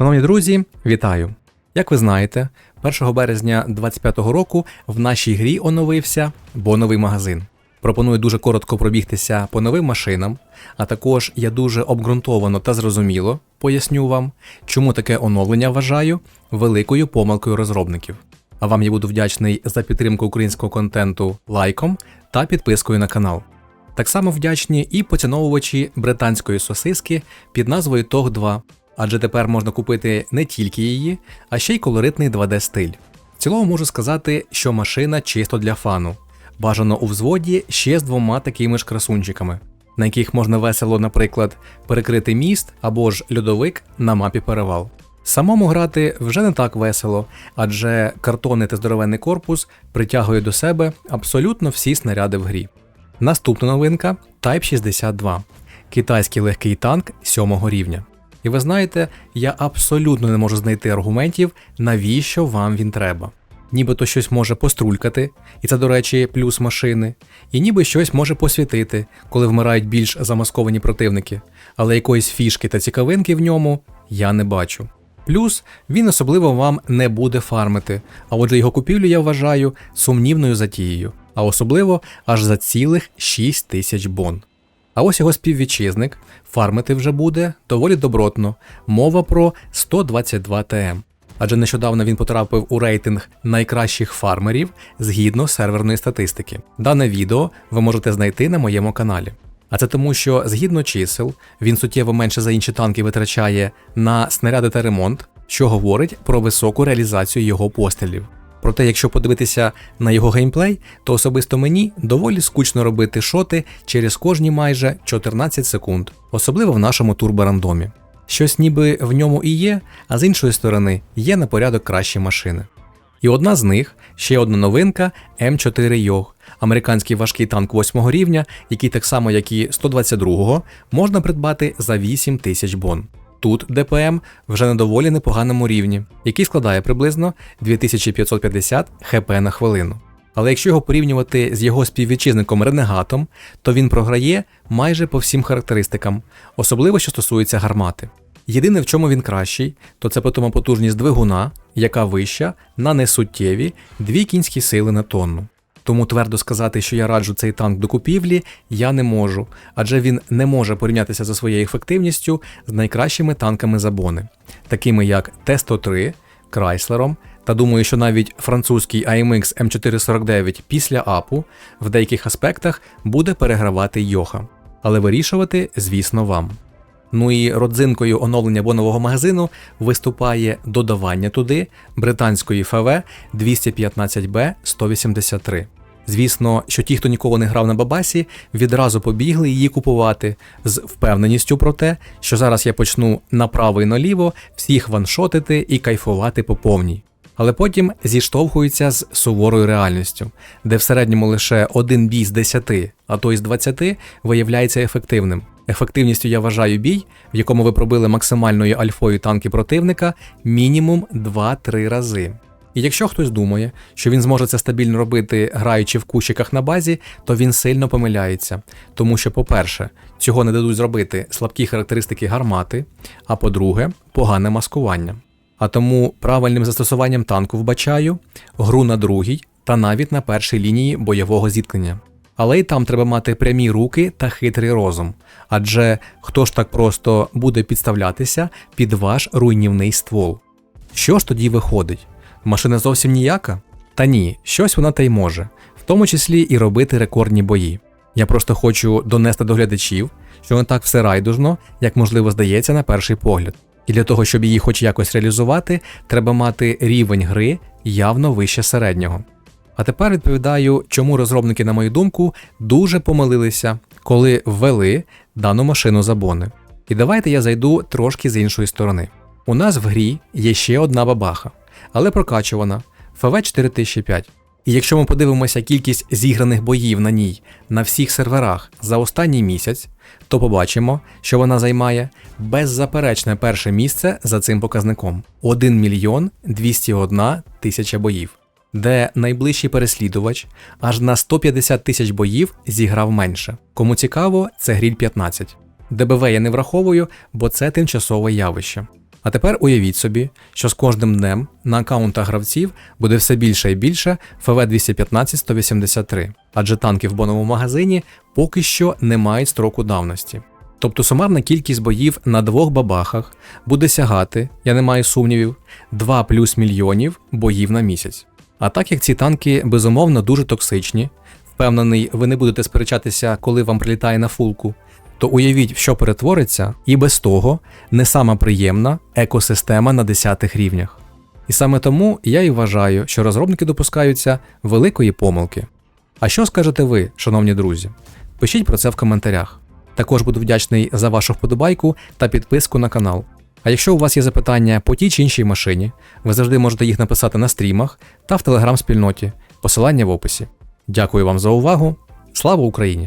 Шановні друзі, вітаю! Як ви знаєте, 1 березня 2025 року в нашій грі оновився боновий магазин. Пропоную дуже коротко пробігтися по новим машинам, а також я дуже обґрунтовано та зрозуміло поясню вам, чому таке оновлення вважаю великою помилкою розробників. А вам я буду вдячний за підтримку українського контенту лайком та підпискою на канал. Так само вдячні і поціновувачі британської сосиски під назвою Тог 2, адже тепер можна купити не тільки її, а ще й колоритний 2D стиль. В цілому можу сказати, що машина чисто для фану. Бажано у взводі ще з двома такими ж красунчиками, на яких можна весело, наприклад, перекрити міст або ж льодовик на мапі перевал. Самому грати вже не так весело, адже картонний та здоровенний корпус притягує до себе абсолютно всі снаряди в грі. Наступна новинка Type 62 китайський легкий танк 7 рівня. І ви знаєте, я абсолютно не можу знайти аргументів, навіщо вам він треба. Нібито щось може пострулькати, і це, до речі, плюс машини, і ніби щось може посвітити, коли вмирають більш замасковані противники, але якоїсь фішки та цікавинки в ньому я не бачу. Плюс він особливо вам не буде фармити, а отже його купівлю я вважаю сумнівною затією, а особливо аж за цілих 6 тисяч бон. А ось його співвітчизник фармити вже буде доволі добротно. Мова про 122 ТМ. Адже нещодавно він потрапив у рейтинг найкращих фармерів згідно серверної статистики. Дане відео ви можете знайти на моєму каналі. А це тому, що згідно чисел він суттєво менше за інші танки витрачає на снаряди та ремонт, що говорить про високу реалізацію його пострілів. Проте, якщо подивитися на його геймплей, то особисто мені доволі скучно робити шоти через кожні майже 14 секунд, особливо в нашому турборандомі. Щось ніби в ньому і є, а з іншої сторони є на порядок кращі машини. І одна з них ще одна новинка М4 Йог, американський важкий танк 8 рівня, який так само, як і 122-го, можна придбати за 8 тисяч бон. Тут ДПМ вже на доволі непоганому рівні, який складає приблизно 2550 хп на хвилину. Але якщо його порівнювати з його співвітчизником Ренегатом, то він програє майже по всім характеристикам, особливо що стосується гармати. Єдине, в чому він кращий, то це потома потужність двигуна, яка вища на несуттєві 2 кінські сили на тонну. Тому твердо сказати, що я раджу цей танк до купівлі, я не можу, адже він не може порівнятися за своєю ефективністю з найкращими танками забони, такими як Т-103, Крайслером, та думаю, що навіть французький AMX M449 після апу в деяких аспектах буде перегравати Йоха. Але вирішувати, звісно, вам. Ну і родзинкою оновлення бонового магазину виступає додавання туди британської ФВ 215Б 183. Звісно, що ті, хто ніколи не грав на бабасі, відразу побігли її купувати з впевненістю про те, що зараз я почну направо і наліво всіх ваншотити і кайфувати по повній. Але потім зіштовхуються з суворою реальністю, де в середньому лише один бій з 10, а то й з 20 виявляється ефективним. Ефективністю я вважаю бій, в якому ви пробили максимальною альфою танки противника мінімум 2-3 рази. І якщо хтось думає, що він зможе це стабільно робити, граючи в кущиках на базі, то він сильно помиляється. Тому що, по-перше, цього не дадуть зробити слабкі характеристики гармати, а по-друге, погане маскування. А тому правильним застосуванням танку вбачаю гру на другій та навіть на першій лінії бойового зіткнення. Але й там треба мати прямі руки та хитрий розум. Адже хто ж так просто буде підставлятися під ваш руйнівний ствол? Що ж тоді виходить? Машина зовсім ніяка? Та ні, щось вона та й може, в тому числі і робити рекордні бої. Я просто хочу донести до глядачів, що не так все райдужно, як можливо здається на перший погляд. І для того, щоб її хоч якось реалізувати, треба мати рівень гри явно вище середнього. А тепер відповідаю, чому розробники, на мою думку, дуже помилилися, коли ввели дану машину за бони. І давайте я зайду трошки з іншої сторони. У нас в грі є ще одна бабаха, але прокачувана ФВ 4005. І якщо ми подивимося кількість зіграних боїв на ній на всіх серверах за останній місяць, то побачимо, що вона займає беззаперечне перше місце за цим показником 1 мільйон 201 тисяча боїв, де найближчий переслідувач аж на 150 тисяч боїв зіграв менше. Кому цікаво, це гріль 15. ДБВ я не враховую, бо це тимчасове явище. А тепер уявіть собі, що з кожним днем на аккаунтах гравців буде все більше і більше ФВ 215 183, адже танки в боновому магазині поки що не мають строку давності. Тобто сумарна кількість боїв на двох бабахах буде сягати, я не маю сумнівів, 2 плюс мільйонів боїв на місяць. А так як ці танки безумовно дуже токсичні, впевнений, ви не будете сперечатися, коли вам прилітає на фулку, то уявіть, що перетвориться, і без того не сама приємна екосистема на десятих рівнях. І саме тому я і вважаю, що розробники допускаються великої помилки. А що скажете ви, шановні друзі? Пишіть про це в коментарях. Також буду вдячний за вашу вподобайку та підписку на канал. А якщо у вас є запитання по тій чи іншій машині, ви завжди можете їх написати на стрімах та в телеграм-спільноті. Посилання в описі. Дякую вам за увагу. Слава Україні!